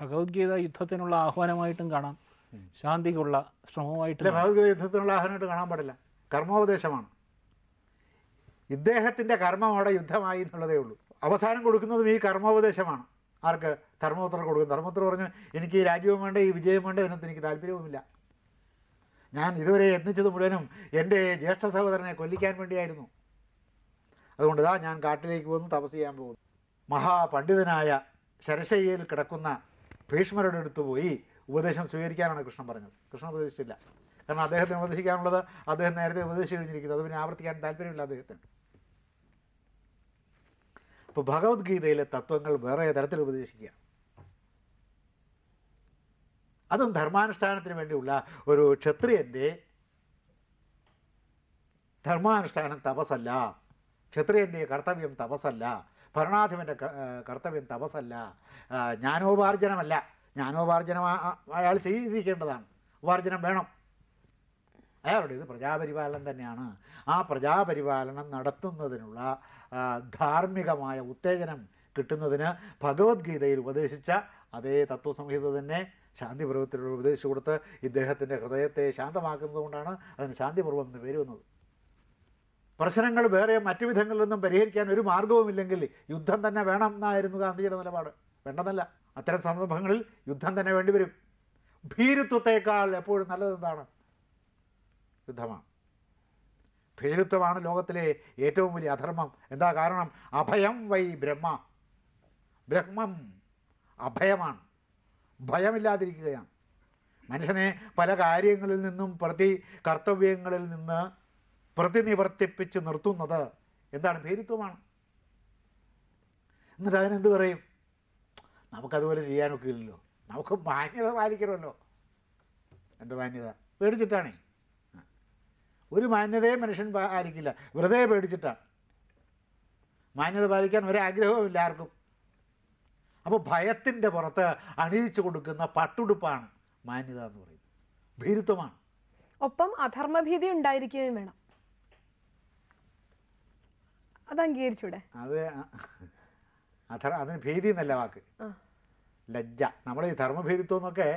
ഭഗവത്ഗീത യുദ്ധത്തിനുള്ള ആഹ്വാനമായിട്ടും കാണാം. ശാന്തിക്കുള്ള ശ്രമമായിട്ട് ഭഗവത്ഗീത യുദ്ധത്തിനുള്ള ആഹ്വാനമായിട്ട് കാണാൻ പാടില്ല. കർമ്മോപദേശമാണ്. ഇദ്ദേഹത്തിന്റെ കർമ്മം അവിടെ യുദ്ധമായി എന്നുള്ളതേ ഉള്ളൂ. അവസാനം കൊടുക്കുന്നതും ഈ കർമ്മോപദേശമാണ്. ആർക്ക്? ധർമ്മപുത്രർ കൊടുക്കും ധർമ്മപുത്ര പറഞ്ഞു എനിക്ക് ഈ രാജ്യവും വേണ്ട ഈ വിജയം വേണ്ട ഇതിനകത്ത് എനിക്ക് താല്പര്യവുമില്ല. ഞാൻ ഇതുവരെ യത്നിച്ചത് മുഴുവനും എന്റെ ജ്യേഷ്ഠ സഹോദരനെ കൊല്ലിക്കാൻ വേണ്ടിയായിരുന്നു. അതുകൊണ്ട് ഇതാ ഞാൻ കാട്ടിലേക്ക് പോകുന്നു തപസ് ചെയ്യാൻ പോകുന്നു. മഹാപണ്ഡിതനായ ശരശയ്യയിൽ കിടക്കുന്ന ഭീഷ്മരുടെ അടുത്ത് പോയി ഉപദേശം സ്വീകരിക്കാനാണ് കൃഷ്ണൻ പറഞ്ഞത്. കൃഷ്ണൻ ഉപദേശിച്ചില്ല. കാരണം അദ്ദേഹത്തിന് ഉപദേശിക്കാനുള്ളത് അദ്ദേഹം നേരത്തെ ഉപദേശിച്ചു കഴിഞ്ഞിരിക്കുന്നു. അത് പിന്നെ ആവർത്തിക്കാൻ താല്പര്യമില്ല അദ്ദേഹത്തിന്. അപ്പോൾ ഭഗവത്ഗീതയിലെ തത്വങ്ങൾ വേറെ തരത്തിൽ ഉപദേശിക്കുക. അതും ധർമാനുഷ്ഠാനത്തിന് വേണ്ടിയുള്ള ഒരു ക്ഷത്രിയന്റെ ധർമാനുഷ്ഠാനം തപസ്സല്ല. ക്ഷത്രിയന്റെ കർത്തവ്യം തപസ്സല്ല. ഭരണാധിപന്റെ കർത്തവ്യം തപസ്സല്ല. ജ്ഞാനോപാർജനമല്ല. ജ്ഞാനോപാർജനം അയാൾ ചെയ്തിരിക്കേണ്ടതാണ്. ഉപാർജനം വേണം. അയാളുടെ ഇത് പ്രജാപരിപാലനം തന്നെയാണ്. ആ പ്രജാപരിപാലനം നടത്തുന്നതിനുള്ള ധാർമ്മികമായ ഉത്തേജനം കിട്ടുന്നതിന് ഭഗവത്ഗീതയിൽ ഉപദേശിച്ച അതേ തത്വസംഹിത തന്നെ ശാന്തിപർവത്തിലൂടെ ഉപദേശിച്ചു കൊടുത്ത് ഇദ്ദേഹത്തിന്റെ ഹൃദയത്തെ ശാന്തമാക്കുന്നതുകൊണ്ടാണ് അതിന് ശാന്തിപർവം എന്ന് പേര് വന്നത്. പ്രശ്നങ്ങൾ വേറെ മറ്റു വിധങ്ങളിൽ നിന്നും പരിഹരിക്കാൻ ഒരു മാർഗവുമില്ലെങ്കിൽ യുദ്ധം തന്നെ വേണം എന്നായിരുന്നു ഗാന്ധിജിയുടെ നിലപാട്. വേണ്ടെന്നല്ല. അത്തരം സന്ദർഭങ്ങളിൽ യുദ്ധം തന്നെ വേണ്ടിവരും ഭീരുത്വത്തേക്കാൾ എപ്പോഴും നല്ലതെന്താണ്? യുദ്ധമാണ്. ഭീരുത്വമാണ് ലോകത്തിലെ ഏറ്റവും വലിയ അധർമ്മം. എന്താ കാരണം? അഭയം വൈ ബ്രഹ്മ. ബ്രഹ്മം അഭയമാണ്. ഭയമില്ലാതിരിക്കുകയാണ്. മനുഷ്യനെ പല കാര്യങ്ങളിൽ നിന്നും പ്രതി കർത്തവ്യങ്ങളിൽ നിന്ന് പ്രതിനിവർത്തിപ്പിച്ച് നിർത്തുന്നത് എന്താണ് ഭീരുത്വമാണ്? എന്നിട്ട് അതിനെന്ത് പറയും? നമുക്കതുപോലെ ചെയ്യാനൊക്കെ ഇല്ലല്ലോ. നമുക്ക് മാന്യത പാലിക്കണമല്ലോ. എന്ത് മാന്യത? പേടിച്ചിട്ടാണേ. ഒരു മാന്യതയെ മനുഷ്യൻ പാലിക്കില്ല. വെറുതെ പേടിച്ചിട്ടാണ്. മാന്യത പാലിക്കാൻ ഒരാഗ്രഹവുമില്ല ആർക്കും. അപ്പോൾ ഭയത്തിന്റെ പുറത്ത് അണിയിച്ചു കൊടുക്കുന്ന പട്ടുടുപ്പാണ് മാന്യത എന്ന് പറയുന്നത്. ഭീരുത്വമാണ്. ഒപ്പം അധർമ്മഭീതി ഉണ്ടായിരിക്കുകയും വേണം. അത് അംഗീകരിച്ചൂടെ? അത് അധർ അതിന് ഭീതി എന്നല്ല വാക്ക്. ലജ്ജ. നമ്മൾ ഈ ധർമ്മഭീരുത്വം എന്നൊക്കെ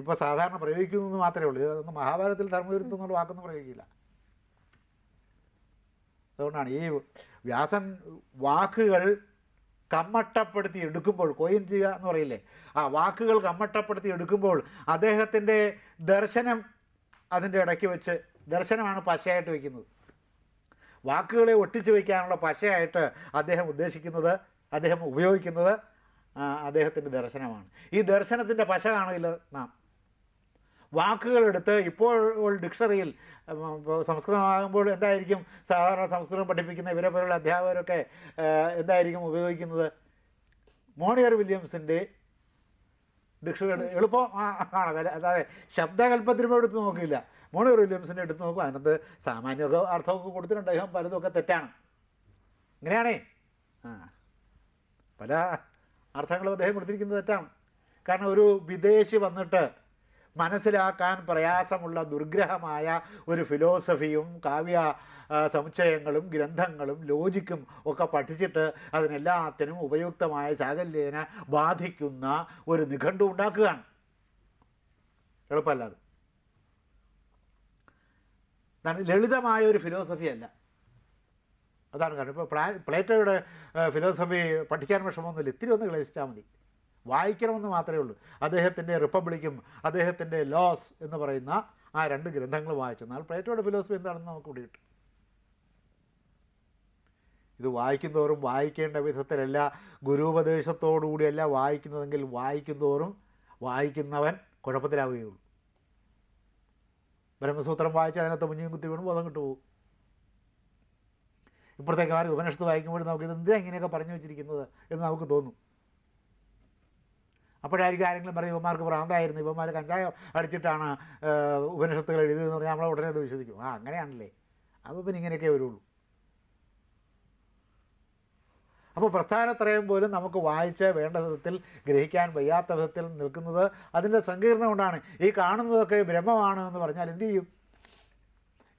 ഇപ്പൊ സാധാരണ പ്രയോഗിക്കുന്നു എന്ന് മാത്രമേ ഉള്ളൂ. ഇതൊന്നും മഹാഭാരതത്തിൽ ധർമ്മഭീരുത്വം എന്നുള്ള വാക്കൊന്നും പ്രയോഗിക്കില്ല. അതുകൊണ്ടാണ് ഈ വ്യാസൻ വാക്കുകൾ കമ്മട്ടപ്പെടുത്തി എടുക്കുമ്പോൾ കോയിൻ ചെയ്യുക എന്ന് പറയില്ലേ? ആ വാക്കുകൾ കമ്മട്ടപ്പെടുത്തി എടുക്കുമ്പോൾ അദ്ദേഹത്തിന്റെ ദർശനം അതിന്റെ ഇടയ്ക്ക് വെച്ച് ദർശനമാണ് പശയായിട്ട് വയ്ക്കുന്നത് വാക്കുകളെ ഒട്ടിച്ചു വയ്ക്കാനുള്ള പശയായിട്ട് അദ്ദേഹം ഉദ്ദേശിക്കുന്നത് അദ്ദേഹം ഉപയോഗിക്കുന്നത് അദ്ദേഹത്തിന്റെ ദർശനമാണ്. ഈ ദർശനത്തിന്റെ പശ കാണില്ല നാം. വാക്കുകളെടുത്ത് ഇപ്പോൾ ഡിക്ഷണറിയിൽ സംസ്കൃതമാകുമ്പോൾ എന്തായിരിക്കും? സാധാരണ സംസ്കൃതം പഠിപ്പിക്കുന്ന ഇവരെ പോലുള്ള അധ്യാപകരൊക്കെ എന്തായിരിക്കും ഉപയോഗിക്കുന്നത്? മോണിയർ വില്യംസിന്റെ ഡിക്ഷണറി എളുപ്പം ആണ് അതായത് ശബ്ദകൽപ്പത്തിനും എടുത്ത് നോക്കില്ല. മോണിയർ വില്യംസിന്റെ എടുത്ത് നോക്കും. അതിനകത്ത് സാമാന്യമൊക്കെ അർത്ഥമൊക്കെ കൊടുത്തിട്ടുണ്ട്. അദ്ദേഹം പലതൊക്കെ തെറ്റാണ്. ഇങ്ങനെയാണേ. ആ. പല അർത്ഥങ്ങളും അദ്ദേഹം കൊടുത്തിരിക്കുന്നത് തെറ്റാണ്. കാരണം ഒരു വിദേശി വന്നിട്ട് മനസ്സിലാക്കാൻ പ്രയാസമുള്ള ദുർഗ്രഹമായ ഒരു ഫിലോസഫിയും കാവ്യ സമുച്ചയങ്ങളും ഗ്രന്ഥങ്ങളും ലോജിക്കും ഒക്കെ പഠിച്ചിട്ട് അതിനെല്ലാത്തിനും ഉപയുക്തമായ ചാകല്യേന ബാധിക്കുന്ന ഒരു നിഘണ്ടു ഉണ്ടാക്കുകയാണ്. എളുപ്പമല്ലാതെ അതാണ് ലളിതമായ ഒരു ഫിലോസഫി അല്ല. അതാണ് കാരണം. ഇപ്പോൾ പ്ലാ പ്ലേറ്റോയുടെ ഫിലോസഫി പഠിക്കാൻ വിഷമമൊന്നുമില്ല ഇത്തിരി ഒന്ന് ക്ലേശിച്ചാൽ മതി. വായിക്കണമെന്ന് മാത്രമേ ഉള്ളൂ. അദ്ദേഹത്തിന്റെ റിപ്പബ്ലിക്കും അദ്ദേഹത്തിന്റെ ലോസ് എന്ന് പറയുന്ന ആ രണ്ട് ഗ്രന്ഥങ്ങൾ വായിച്ചെന്നാൽ പ്ലേറ്റോയുടെ ഫിലോസഫി എന്താണെന്ന് നമുക്ക് കൂടി കിട്ടും. ഇത് വായിക്കുന്തോറും വായിക്കേണ്ട വിധത്തിലല്ല ഗുരുപദേശത്തോടുകൂടിയല്ല വായിക്കുന്നതെങ്കിൽ വായിക്കുന്തോറും വായിക്കുന്നവൻ കുഴപ്പത്തിലാവുകയുള്ളൂ. ബ്രഹ്മസൂത്രം വായിച്ച് അതിനകത്ത് മുഞ്ഞും കുത്തി വീണു ബോധം കിട്ടുപോകും. ഇപ്പോഴത്തേക്ക് ആരും ഉപനിഷത്ത് വായിക്കുമ്പോൾ നമുക്ക് ഇത് എന്തിനാ ഇങ്ങനെയൊക്കെ പറഞ്ഞു വെച്ചിരിക്കുന്നത് എന്ന് നമുക്ക് തോന്നും. അപ്പോഴായിരിക്കും ആരെങ്കിലും പറയും ഇവന്മാർക്ക് ഭ്രാന്തായിരുന്നു ഇവന്മാർ കഞ്ചായ അടിച്ചിട്ടാണ് ഉപനിഷത്തുകൾ എഴുതിയതെന്ന് പറഞ്ഞാൽ നമ്മളെ ഉടനെ അത് വിശ്വസിക്കും. ആ അങ്ങനെയാണല്ലേ? അപ്പോൾ പിന്നെ ഇങ്ങനെയൊക്കെ വരുള്ളൂ. അപ്പോൾ പ്രസ്ഥാനത്രയം പോലും നമുക്ക് വായിച്ച് വേണ്ട വിധത്തിൽ ഗ്രഹിക്കാൻ വയ്യാത്ത വിധത്തിൽ നിൽക്കുന്നത് അതിന്റെ സങ്കീർണം കൊണ്ടാണ്. ഈ കാണുന്നതൊക്കെ ബ്രഹ്മമാണ് എന്ന് പറഞ്ഞാൽ എന്തു ചെയ്യും?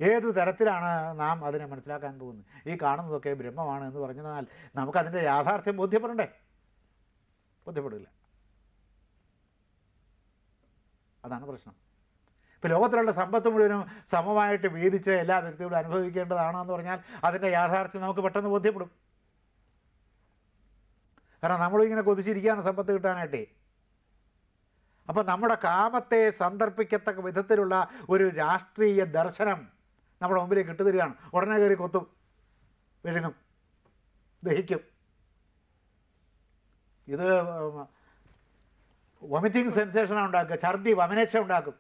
ഏത് തരത്തിലാണ് നാം അതിനെ മനസ്സിലാക്കാൻ പോകുന്നത്? ഈ കാണുന്നതൊക്കെ ബ്രഹ്മമാണ് എന്ന് പറഞ്ഞാൽ നമുക്കതിന്റെ യാഥാർത്ഥ്യം ബോധ്യപ്പെടണ്ടേ? ബോധ്യപ്പെടില്ല. അതാണ് പ്രശ്നം. ഇപ്പോൾ ലോകത്തിലുള്ള സമ്പത്ത് മുഴുവനും സമമായിട്ട് വീതിച്ച് എല്ലാ വ്യക്തികളും അനുഭവിക്കേണ്ടതാണെന്ന് പറഞ്ഞാൽ അതിന്റെ യാഥാർത്ഥ്യം നമുക്ക് പെട്ടെന്ന് ബോധ്യപ്പെടും. കാരണം നമ്മളിങ്ങനെ കൊതിച്ചിരിക്കുകയാണ് സമ്പത്ത് കിട്ടാനായിട്ടേ. അപ്പോൾ നമ്മുടെ കാമത്തെ സന്ദർഭിക്കത്തക്ക വിധത്തിലുള്ള ഒരു രാഷ്ട്രീയ ദർശനം നമ്മുടെ മുമ്പിലേക്ക് ഇട്ടുതരികയാണ്. ഉടനെ കയറി കൊത്തും. വിഴുങ്ങും. ദഹിക്കും. ഇത് വൊമിറ്റിംഗ് സെൻസേഷനാണ് ഉണ്ടാക്കുക. ഛർദി വമനേച്ഛ ഉണ്ടാക്കും.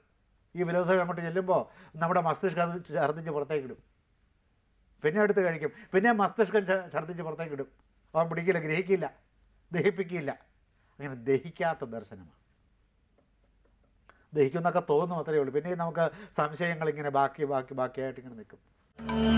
ഈ ഫിലോസഫി അങ്ങോട്ട് ചെല്ലുമ്പോൾ നമ്മുടെ മസ്തിഷ്കം അത് ഛർദ്ദിച്ച് പുറത്തേക്ക് ഇടും. പിന്നെ എടുത്ത് കഴിക്കും. പിന്നെ മസ്തിഷ്കം ഛർദിച്ച് പുറത്തേക്ക് ഇടും. അവൻ പിടിക്കില്ല ഗ്രഹിക്കില്ല. ദഹിപ്പിക്കില്ല അങ്ങനെ ദഹിക്കാത്ത ദർശനമാണ്. ദഹിക്കുന്നൊക്കെ തോന്നും അത്രയേ ഉള്ളൂ. പിന്നെ നമുക്ക് സംശയങ്ങൾ ഇങ്ങനെ ബാക്കി ബാക്കി ബാക്കിയായിട്ട് ഇങ്ങനെ നിൽക്കും.